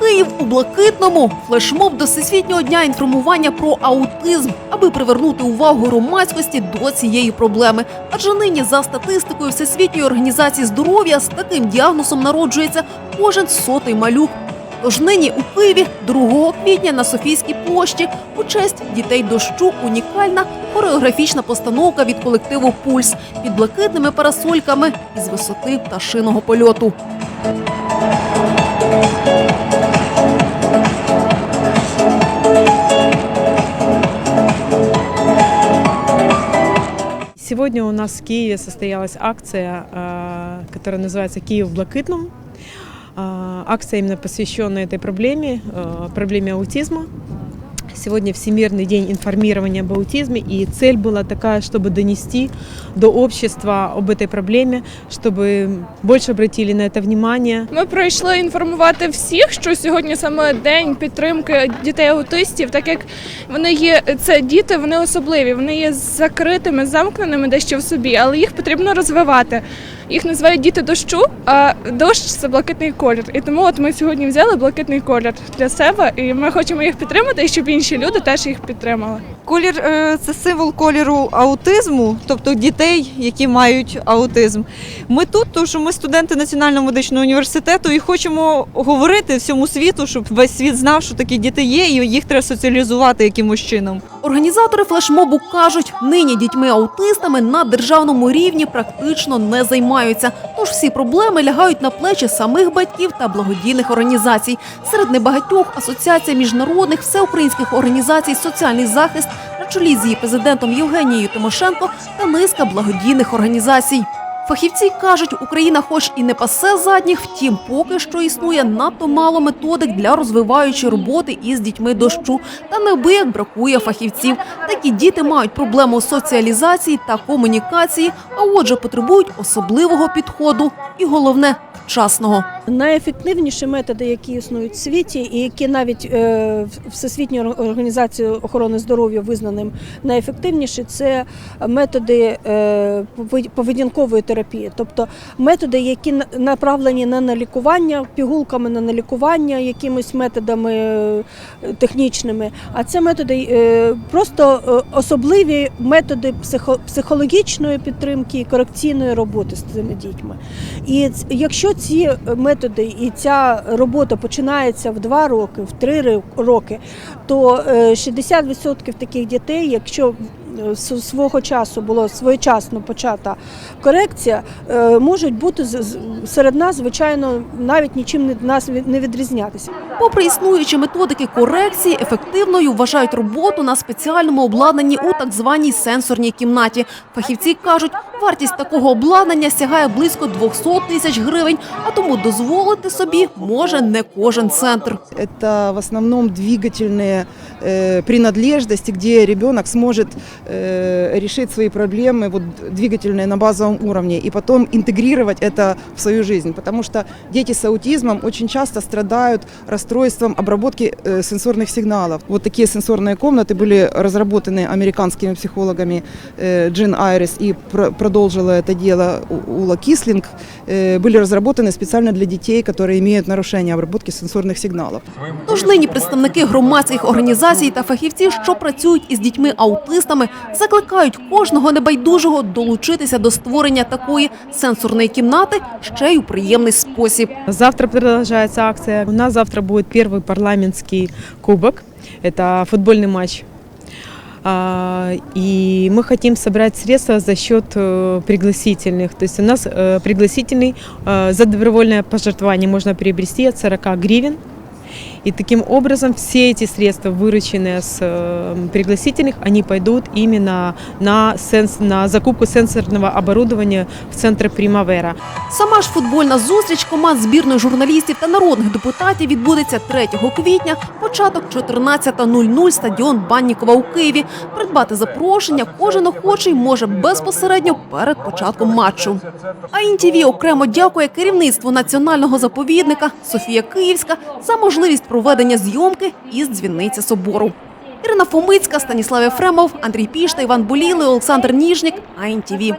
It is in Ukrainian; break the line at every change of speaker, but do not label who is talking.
Київ у блакитному флешмоб до всесвітнього дня інформування про аутизм, аби привернути увагу громадськості до цієї проблеми. Адже нині, за статистикою Всесвітньої організації здоров'я, з таким діагнозом народжується кожен сотий малюк. Тож нині у Києві 2 квітня на Софійській площі у честь дітей дощу унікальна хореографічна постановка від колективу Пульс під блакитними парасольками із висоти пташиного польоту.
Сегодня у нас в Киеве состоялась акция, которая называется «Киев в блакитном». Акция именно посвященная этой проблеме, проблеме аутизма. Сегодня Всемирный день информирования об аутизме, и цель была такая, чтобы донести до общества об этой проблеме, чтобы больше обратили на это внимание,
Ми прийшли інформувати всіх, що сьогодні саме день підтримки дітей-аутистів, так як вони є це діти, вони особливі, вони є закритими, замкненими дещо в собі, але їх потрібно розвивати. Їх називають діти дощу, а дощ це блакитний колір. І тому от ми сьогодні взяли блакитний колір для себе, і ми хочемо їх підтримати, і щоб інші люди теж їх підтримали.
Колір е, це символ кольору аутизму, тобто дітей, які мають аутизм. Ми тут, тому що ми студенти Національного медичного університету і хочемо говорити всьому світу, щоб весь світ знав, що такі діти є, і їх треба соціалізувати якимось чином.
Організатори флешмобу кажуть, нині дітьми-аутистами на державному рівні практично не займаються. Тож всі проблеми лягають на плечі самих батьків та благодійних організацій. Серед небагатьох асоціація міжнародних всеукраїнських організацій соціальний захист на чолі з її президентом Євгенією Тимошенко та низка благодійних організацій. Фахівці кажуть, Україна, хоч і не пасе задніх, втім, поки що існує надто мало методик для розвиваючої роботи із дітьми дощу. Та неабияк бракує фахівців. Такі діти мають проблему соціалізації та комунікації, а отже, потребують особливого підходу і головне вчасного.
Найефективніші методи, які існують в світі, і які навіть е, Всесвітньою організацією охорони здоров'я визнаним найефективніші, це методи е, поведінкової терапії, тобто методи, які направлені не на лікування пігулками, не на лікування якимись методами е, технічними, а це методи просто особливі методи психо- психологічної підтримки і корекційної роботи з цими дітьми. І якщо ці методи і ця робота починається в 2 роки, в 3 ри- роки, то е, 60% таких дітей, якщо е, свого часу було своєчасно почата корекція, е, можуть бути з- з- серед нас, звичайно, навіть нічим не нас від- не відрізнятися.
Попри існуючі методики корекції, ефективною вважають роботу на спеціальному обладнанні у так званій сенсорній кімнаті. Фахівці кажуть, вартість такого обладнання сягає близько 200 тисяч гривень, а тому дозволити собі може не кожен центр.
Это в основном двигательные э, принадлежности, где ребенок сможет э, решить свои проблемы вот, двигательные на базовом уровне и потом интегрировать это в свою жизнь. Потому что дети с аутизмом очень часто страдают расстройством обработки э, сенсорных сигналов. Вот такие сенсорные комнаты были разработаны американскими психологами э, Джин Айрис и про- продолжила это дело У- Ула Кислинг. Э, были разработаны специально для детей, которые имеют нарушение обработки сенсорных сигналов.
Тож нині представники громадських організацій та фахівці, що працюють із дітьми-аутистами, закликають кожного небайдужого долучитися до створення такої сенсорної кімнати ще й у приємний спосіб.
Завтра продолжается акция. У нас завтра будет первый парламентский кубок. Это футбольный матч. А, И мы хотим собрать средства за счет э, пригласительных. То есть у нас э, пригласительный э, за добровольное пожертвование можно приобрести от 40 гривен. И таким образом все эти средства, вырученные с э, пригласительных, они пойдут именно на, сенс, на закупку сенсорного оборудования в центр Примавера.
Сама ж футбольна зустріч команд збірної журналістів та народних депутатів відбудеться 3 квітня, початок 14.00, стадіон Баннікова у Києві. Придбати запрошення кожен охочий може безпосередньо перед початком матчу. А ІНТВ окремо дякує керівництву національного заповідника Софія Київська за можливість проведення зйомки із дзвіниці собору. Ірина Фомицька, Станіслав Єфремов, Андрій Пішта, Іван Буліли, Олександр Ніжнік, АІНТВ.